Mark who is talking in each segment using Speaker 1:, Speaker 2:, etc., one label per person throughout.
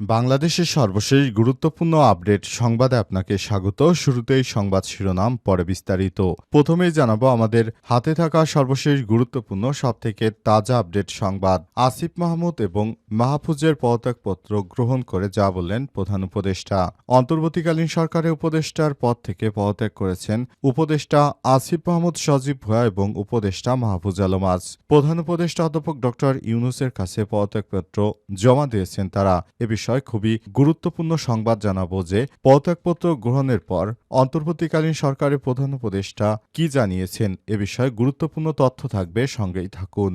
Speaker 1: বাংলাদেশের সর্বশেষ গুরুত্বপূর্ণ আপডেট সংবাদে আপনাকে স্বাগত। শুরুতেই সংবাদ শিরোনাম, পরে বিস্তারিত। প্রথমেই জানাব আমাদের হাতে থাকা সর্বশেষ গুরুত্বপূর্ণ, সবথেকে তাজা আপডেট সংবাদ। আসিফ মাহমুদ এবং মাহফুজের পদত্যাগপত্র গ্রহণ করে যা বললেন প্রধান উপদেষ্টা। অন্তর্বর্তীকালীন সরকারের উপদেষ্টার পদ থেকে পদত্যাগ করেছেন উপদেষ্টা আসিফ মাহমুদ, সজীব ভুয়া এবং উপদেষ্টা মাহফুজ আলম আজ। প্রধান উপদেষ্টা অধ্যাপক ডক্টর ইউনুসের কাছে পদত্যাগপত্র জমা দিয়েছেন তারা। এ বিষয়ে খুবই গুরুত্বপূর্ণ সংবাদ জানাব যে পদত্যাগপত্র গ্রহণের পর অন্তর্বর্তীকালীন সরকারের প্রধান উপদেষ্টা কি জানিয়েছেন? এ বিষয়ে গুরুত্বপূর্ণ তথ্য থাকবে, সঙ্গেই থাকুন।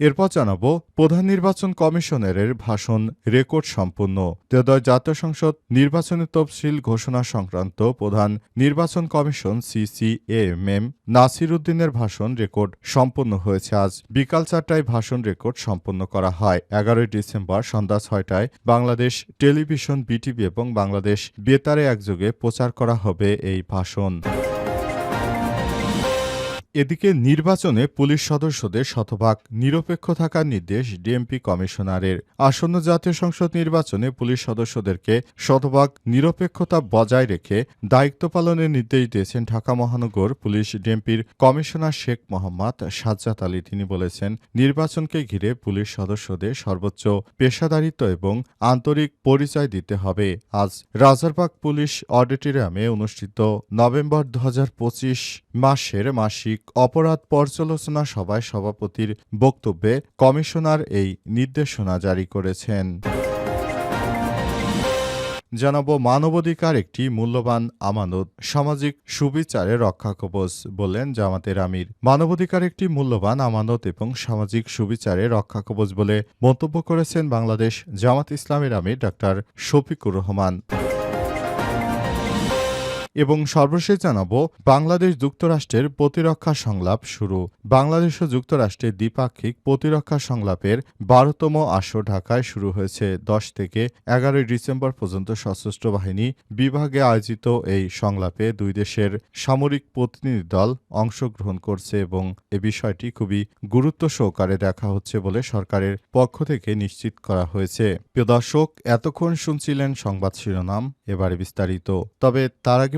Speaker 1: এরপর জানাব, প্রধান নির্বাচন কমিশনারের ভাষণ রেকর্ড সম্পূর্ণ তেদয় জাতীয় সংসদ নির্বাচনের তফসিল ঘোষণা সংক্রান্ত প্রধান নির্বাচন কমিশন সিসিএমএম নাসির উদ্দিনের ভাষণ রেকর্ড সম্পন্ন হয়েছে আজ। বিকাল চারটায় ভাষণ রেকর্ড সম্পন্ন করা হয়। এগারোই ডিসেম্বর সন্ধ্যা ছয়টায় বাংলাদেশ টেলিভিশন, বিটিভি এবং বাংলাদেশ বেতারে একযোগে প্রচার করা হবে এই ভাষণ। এদিকে নির্বাচনে পুলিশ সদস্যদের শতভাগ নিরপেক্ষ থাকার নির্দেশ ডিএমপি কমিশনারের। আসন্ন জাতীয় সংসদ নির্বাচনে পুলিশ সদস্যদেরকে শতভাগ নিরপেক্ষতা বজায় রেখে দায়িত্ব পালনের নির্দেশ দিয়েছেন ঢাকা মহানগর পুলিশ ডিএমপির কমিশনার শেখ মোহাম্মদ সাজ্জাদ আলী। তিনি বলেছেন, নির্বাচনকে ঘিরে পুলিশ সদস্যদের সর্বোচ্চ পেশাদারিত্ব এবং আন্তরিক পরিচয় দিতে হবে। আজ রাজারবাগ পুলিশ অডিটোরিয়ামে অনুষ্ঠিত নভেম্বর দু হাজার পঁচিশ মাসের মাসিক অপরাধ পর্যালোচনা সভায় সভাপতির বক্তব্যে কমিশনার এই নির্দেশনা জারি করেছেন। জানাব মানবাধিকার একটি মূল্যবান আমানত, সামাজিক সুবিচারে রক্ষা কবচ বললেন জামাতের আমির। মানবাধিকার একটি মূল্যবান আমানত এবং সামাজিক সুবিচারে রক্ষা কবচ বলে মন্তব্য করেছেন বাংলাদেশ জামাত ইসলামের আমির ডাক্তার শফিকুর রহমান। এবং সর্বশেষ জানাব, বাংলাদেশ যুক্তরাষ্ট্রের প্রতিরক্ষা সংলাপ শুরু। বাংলাদেশ ও যুক্তরাষ্ট্রের দ্বিপাক্ষিক প্রতিরক্ষা সংলাপের বারোতম আসর ঢাকায় শুরু হয়েছে। দশ থেকে এগারোই ডিসেম্বর পর্যন্ত সশস্ত্র বাহিনী বিভাগে আয়োজিত এই সংলাপে দুই দেশের সামরিক প্রতিনিধি দল অংশগ্রহণ করছে এবং এ বিষয়টি খুবই গুরুত্ব সহকারে দেখা হচ্ছে বলে সরকারের পক্ষ থেকে নিশ্চিত করা হয়েছে। প্রিয় দর্শক, এতক্ষণ শুনছিলেন সংবাদ শিরোনাম, এবারে বিস্তারিত। তবে তার আগে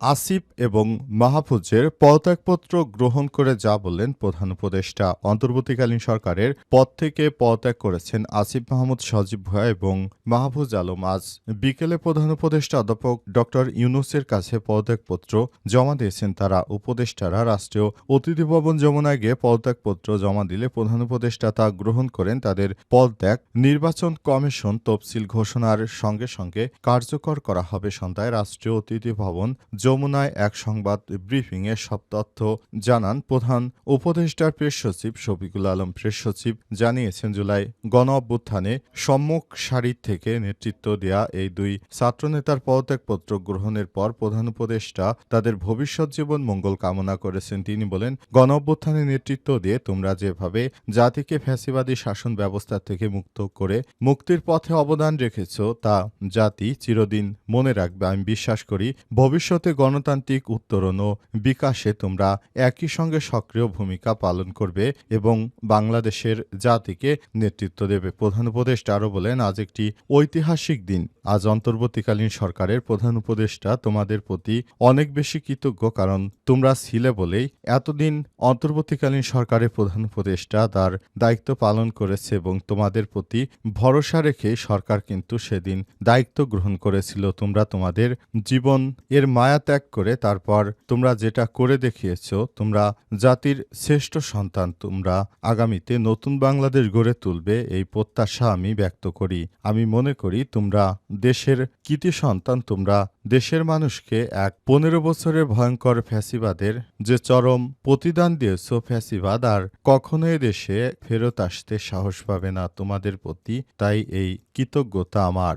Speaker 1: আসিফ এবং মাহফুজের পদত্যাগপত্র গ্রহণ করে যা বললেন প্রধান উপদেষ্টা। অন্তর্বর্তীকালীন সরকারের পদ থেকে পদত্যাগ করেছেন আসিফ মাহমুদ, সজীব ভুয়া এবং মাহফুজ আলম। আজ বিকেলে প্রধান উপদেষ্টা অধ্যাপক ড ইউনুসের কাছে পদত্যাগপত্র জমা দিয়েছেন তারা। উপদেষ্টারা রাষ্ট্রীয় অতিথি ভবন যমুনায় গিয়ে পদত্যাগপত্র জমা দিলে প্রধান উপদেষ্টা তা গ্রহণ করেন। তাদের পদত্যাগ নির্বাচন কমিশন তফসিল ঘোষণার সঙ্গে সঙ্গে কার্যকর করা হবে। সন্ধ্যায় রাষ্ট্রীয় অতিথি ভবন যমুনায় এক সংবাদ ব্রিফিংয়ে সব তথ্য জানান প্রধান উপদেষ্টার প্রেস সচিব শফিকুল আলম। প্রেস সচিব জানিয়েছেন, জুলাই গণ অভ্যুত্থানে সম্মুখ সারির থেকে নেতৃত্ব দেয়া এই দুই ছাত্রনেতার পদত্যাগপত্র গ্রহণের পর প্রধান উপদেষ্টা তাদের ভবিষ্যৎ জীবন মঙ্গল কামনা করেছেন। তিনি বলেন গণ অভ্যুত্থানে নেতৃত্ব দিয়ে তোমরা যেভাবে জাতিকে ফ্যাসিবাদী শাসন ব্যবস্থা থেকে মুক্ত করে মুক্তির পথে অবদান রেখেছ, তা জাতি চিরদিন মনে রাখবে। আমি বিশ্বাস করি, ভবিষ্যতে গণতান্ত্রিক উত্তরণ ও বিকাশে তোমরা একই সঙ্গে সক্রিয় ভূমিকা পালন করবে এবং বাংলাদেশের জাতিকে নেতৃত্ব দেবে। প্রধান উপদেষ্টা আরও বলেন, আজ একটি ঐতিহাসিক দিন। আজ অন্তর্বর্তীকালীন সরকারের প্রধান উপদেষ্টা তোমাদের প্রতি অনেক বেশি কৃতজ্ঞ, কারণ তোমরা ছিলে বলেই এতদিন অন্তর্বর্তীকালীন সরকারের প্রধান উপদেষ্টা তার দায়িত্ব পালন করেছে এবং তোমাদের প্রতি ভরসা রেখে সরকার কিন্তু সেদিন দায়িত্ব গ্রহণ করেছিল। তোমরা তোমাদের জীবন এর মায়াতে ত্যাগ করে তারপর তোমরা যেটা করে দেখিয়েছ, তোমরা জাতির শ্রেষ্ঠ সন্তান, তোমরা আগামীতে নতুন বাংলাদেশ গড়ে তুলবে, এই প্রত্যাশা আমি ব্যক্ত করি। আমি মনে করি তোমরা দেশের কৃতি সন্তান, তোমরা দেশের মানুষকে এক পনেরো বছরের ভয়ঙ্কর ফ্যাসিবাদের যে চরম প্রতিদান দিয়েছ ফ্যাসিবাদ, আর কখনো দেশে ফেরত আসতে সাহস পাবে না। তোমাদের প্রতি তাই এই কৃতজ্ঞতা আমার।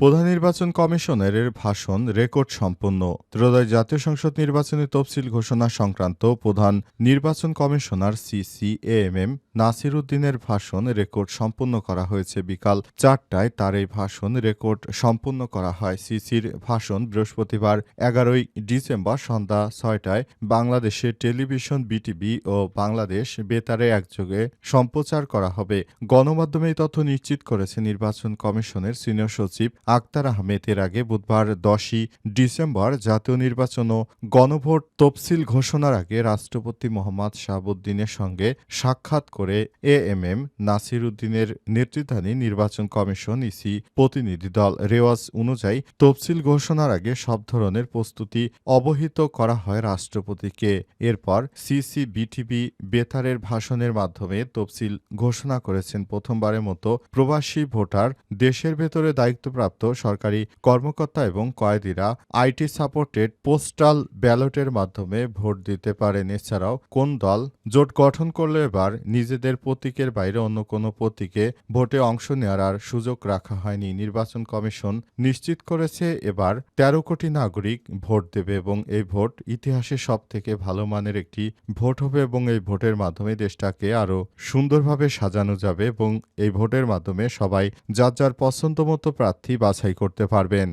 Speaker 1: প্রধান নির্বাচন কমিশনারের ভাষণ রেকর্ড সম্পন্ন। ত্রয়োদশ জাতীয় সংসদ নির্বাচনের তফসিল ঘোষণা সংক্রান্ত প্রধান নির্বাচন কমিশনার সিসি এম এম নাসির উদ্দিনের ভাষণ রেকর্ড সম্পন্ন করা হয়েছে বিকাল চারটায়। তার এই ভাষণ রেকর্ড সম্পন্ন করা হয় সিসির ভাষণ বৃহস্পতিবার এগারোই ডিসেম্বর সন্ধ্যা ছয়টায়। বাংলাদেশে টেলিভিশন, বিটিভি ও বাংলাদেশ বেতারে একযোগে সম্প্রচার করা হবে। গণমাধ্যমে তথ্য নিশ্চিত করেছে নির্বাচন কমিশনের সিনিয়র সচিব আক্তার আহমেদ এর আগে বুধবার দশই ডিসেম্বর জাতীয় নির্বাচন ও গণভোট তফসিল ঘোষণার আগে রাষ্ট্রপতি মোহাম্মদ শাহাবুদ্দিনের সঙ্গে সাক্ষাৎ করে এ এম এম নাসির উদ্দিনের নেতৃত্বাধীন নির্বাচন কমিশন ইসি প্রতিনিধি দল রেওয়াজ অনুযায়ী তফসিল ঘোষণার আগে সব ধরনের প্রস্তুতি অবহিত করা হয় রাষ্ট্রপতিকে। এরপর সিসি বিটিভি বেতারের ভাষণের মাধ্যমে তফসিল ঘোষণা করেছেন প্রথমবারের মতো প্রবাসী ভোটার। দেশের ভেতরে দায়িত্বপ্রাপ্ত সরকারি কর্মকর্তা এবং কয়েদিরা আইটি সাপোর্টেড পোস্টাল ব্যালটের মাধ্যমে ভোট দিতে পারেন। এছাড়াও কোন দল জোট গঠন করলে এবার নিজেদের প্রতীকের বাইরে অন্য কোনো প্রতীকে ভোটে অংশ নেওয়ার আর সুযোগ রাখা হয়নি। নির্বাচন কমিশন নিশ্চিত করেছে এবার তেরো কোটি নাগরিক ভোট দেবে এবং এই ভোট ইতিহাসে সব থেকে ভালো মানের একটি ভোট হবে এবং এই ভোটের মাধ্যমে দেশটাকে আরও সুন্দরভাবে সাজানো যাবে এবং এই ভোটের মাধ্যমে সবাই যার যার পছন্দ মতো প্রার্থী বাছাই করতে পারবেন।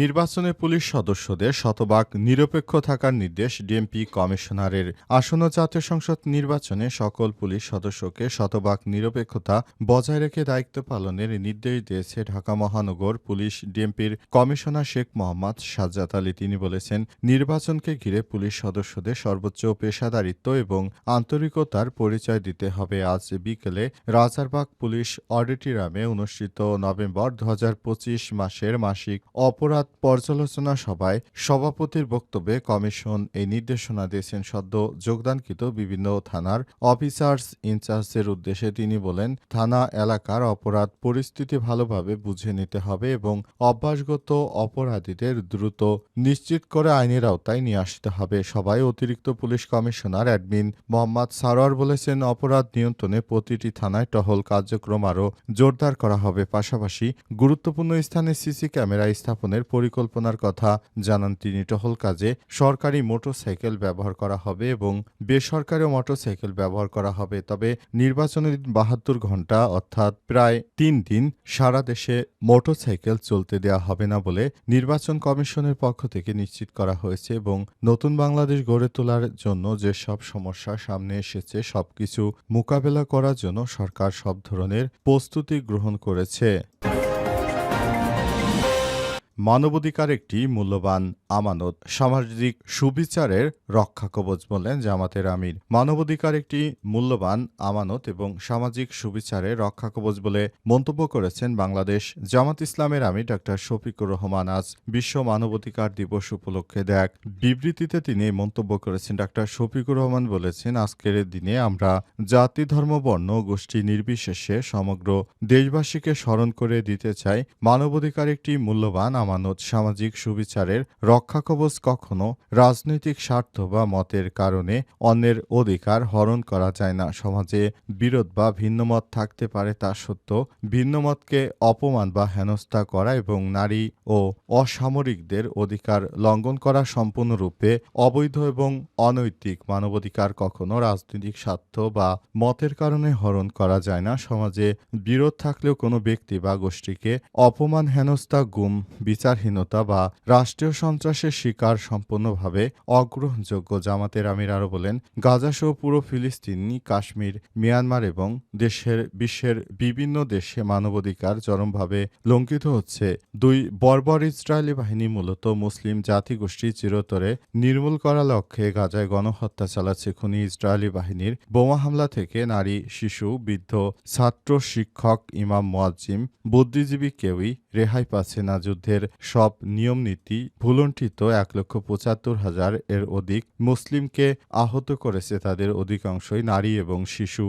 Speaker 1: নির্বাচনে পুলিশ সদস্যদের শতভাগ নিরপেক্ষ থাকার নির্দেশ ডিএমপি কমিশনারের। আসন্ন জাতীয় সংসদ নির্বাচনে সকল পুলিশ সদস্যকে শতভাগ নিরপেক্ষতা বজায় রেখে দায়িত্ব পালনের নির্দেশ দিয়েছে ঢাকা মহানগর পুলিশ ডিএমপির কমিশনার শেখ মোহাম্মদ সাজ্জাদ আলী। তিনি বলেছেন, নির্বাচনকে ঘিরে পুলিশ সদস্যদের সর্বোচ্চ পেশাদারিত্ব এবং আন্তরিকতার পরিচয় দিতে হবে। আজ বিকেলে রাজারবাগ পুলিশ অডিটোরিয়ামে অনুষ্ঠিত নভেম্বর দু হাজার পঁচিশ মাসের মাসিক অপরাধ পর্যালোচনা সভায় সভাপতির বক্তব্যে কমিশন এই নির্দেশনা দিয়েছেন সদ্য যোগদানকৃত বিভিন্ন থানার অফিসার্স ইনচার্জের উদ্দেশ্যে। তিনি বলেন, থানা, এলাকার অপরাধ পরিস্থিতি ভালোভাবে বুঝে নিতে হবে এবং অভ্যাসগত অপরাধীদের দ্রুত নিশ্চিত করে আইনের আওতায় নিয়ে আসতে হবে। সবাই অতিরিক্ত police commissioner admin Mohammad Sarwar বলেছেন, অপরাধ নিয়ন্ত্রণে প্রতিটি থানায় টহল কার্যক্রম আরও জোরদার করা হবে। পাশাপাশি গুরুত্বপূর্ণ স্থানে সিসি ক্যামেরা স্থাপনের পরিকল্পনার কথা জানান তিনি। টহল কাজে সরকারি মোটরসাইকেল ব্যবহার করা হবে এবং বেসরকারি মোটরসাইকেল ব্যবহার করা হবে। তবে নির্বাচনের বাহাত্তর ঘণ্টা অর্থাৎ প্রায় তিন দিন সারা দেশে মোটরসাইকেল চলতে দেওয়া হবে না বলে নির্বাচন কমিশনের পক্ষ থেকে নিশ্চিত করা হয়েছে এবং নতুন বাংলাদেশ গড়ে তোলার জন্য যেসব সমস্যা সামনে এসেছে, সবকিছু মোকাবেলা করার জন্য সরকার সব ধরনের প্রস্তুতি গ্রহণ করেছে। মানবাধিকার একটি মূল্যবান আমানত। সামাজিক সুবিচারের রক্ষা কবচ বললেন জামাতের আমির। মানবাধিকার একটি মূল্যবান আমানত এবং সামাজিক সুবিচারের রক্ষা কবচ বলে মন্তব্য করেছেন বাংলাদেশ জামাত ইসলামের আমির ডাক্তার শফিকুর রহমান। আজ বিশ্ব মানবাধিকার দিবস উপলক্ষে দেখ বিবৃতিতে তিনি মন্তব্য করেছেন। ডাক্তার শফিকুর রহমান বলেছেন, আজকের দিনে আমরা জাতি, ধর্ম, বর্ণ, গোষ্ঠী নির্বিশেষে সমগ্র দেশবাসীকে স্মরণ করে দিতে চাই। মানবাধিকার একটি মূল্যবান আমানত সামাজিক সুবিচারের রক্ষা কবচ কখনো রাজনৈতিক স্বার্থ বা মতের কারণে অন্যের অধিকার হরণ করা যায় না। সমাজে বিরোধ বা ভিন্নমত থাকতে পারে তা সত্য ভিন্নমতকে অপমান বা হেনস্থা করা এবং নারী ও অসামরিকদের অধিকার লঙ্ঘন করা সম্পূর্ণরূপে অবৈধ এবং অনৈতিক মানবাধিকার কখনো রাজনৈতিক স্বার্থ বা মতের কারণে হরণ করা যায় না। সমাজে বিরোধ থাকলেও কোনো ব্যক্তি বা গোষ্ঠীকে অপমান, হেনস্থা, গুম বিচারহীনতা বা রাষ্ট্রীয় সন্ত্রাসের শিকার সম্পূর্ণভাবে অগ্রহণযোগ্য, জামাতের আমির আরও বলেন গাজাসহ পুরো ফিলিস্তিনি, কাশ্মীর, মিয়ানমার এবং দেশের, বিশ্বের বিভিন্ন দেশে মানবাধিকার চরমভাবে লঙ্ঘিত হচ্ছে। দুই বর্বর ইসরায়েলি বাহিনী মূলত মুসলিম জাতিগোষ্ঠী চিরতরে নির্মূল করার লক্ষ্যে গাজায় গণহত্যা চালাচ্ছে। খুনি ইসরায়েলি বাহিনীর বোমা হামলা থেকে নারী, শিশু, বৃদ্ধ, ছাত্র, শিক্ষক, ইমাম, মোয়াজ্জিম, বুদ্ধিজীবী কেউই রেহাই পাচ্ছে না যুদ্ধের সব নিয়ম নীতি ভুলণ্ঠিত এক লক্ষ পঁচাত্তর হাজার এর অধিক মুসলিমকে আহত করেছে তাদের অধিকাংশই নারী এবং শিশু।